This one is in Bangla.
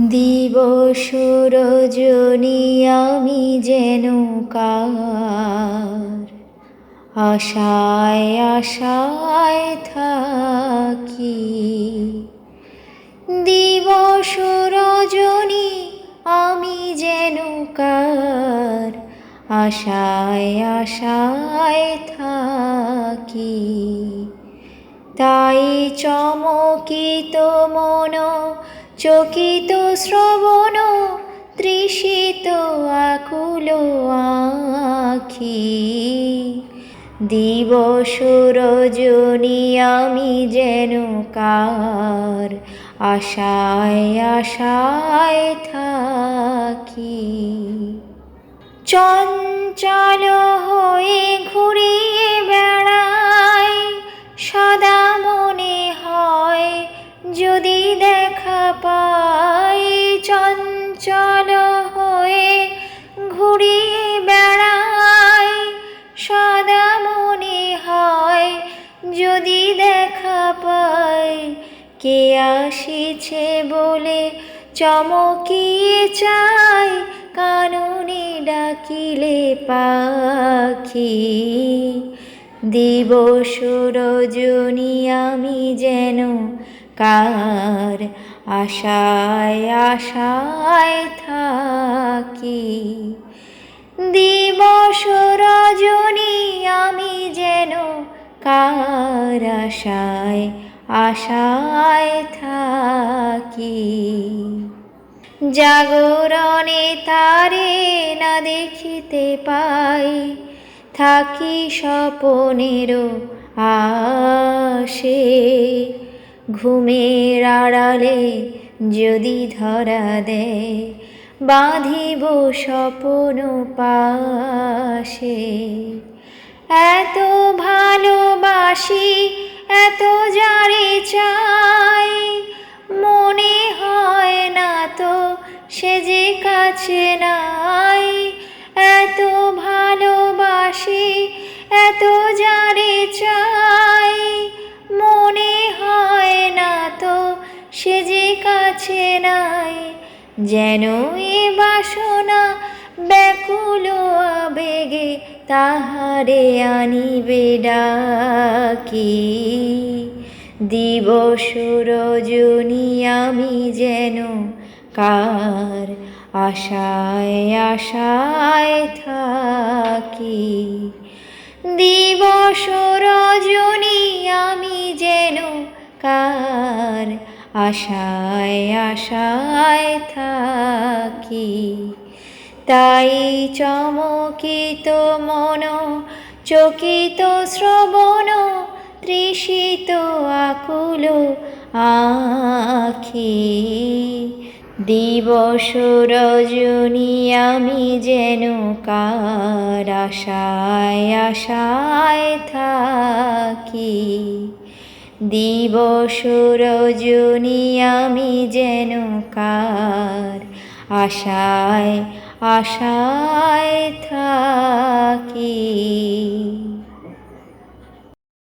দিবস রজনী আমি যেন কার। আশায় আশায় থাকি। দিবস রজনী আমি যেন কার। আশায় আশায় থাকি। তাই চমকিত মন, চকিত শ্রবণ, তৃষিত আকুল আখি। দিবস রজনী আমি যেন কার আশায় আশায় থাকি। চঞ্চল চঞ্চল হয়ে ঘুরিয়ে বেড়াই, সদা মনে হয় যদি দেখা পাই। কে আসিছে বলে চমকিয়ে চাই, কাননে ডাকিলে পাখি। দিবস রজনী আমি যেন কার আশায় আশায় থাকি। দিবস রজনী আমি যেন কার আশায় আশায় থাকি। জাগরণে তারে না দেখিতে পাই, থাকি স্বপনেরও আসে ঘুমের আড়ালে যদি ধরা দেয়, বাঁধিব স্বপন পাশে। এত ভালোবাসি, এত যারে চাই, মনে হয় না তো সে যে কাছে নাই। এত ভালোবাসি, এত যারে নাই, যেন এ বাসনা ব্যাকুল আবেগে তাহারে আনিবে ডাকি। দিবস রজনী আমি যেন কার আশায় আশায় থাকি। দিবস রজনী আমি যেন কার আশায় আশায় থাকি। তাই চমকিত মন, চকিত শ্রবণ, তৃষিত আকুল আখি। দিবস রজনী আমি যেন কার আশায় আশায় থাকি। দিবস রজনী আমি যেন কার আশায় আশায় থাকি।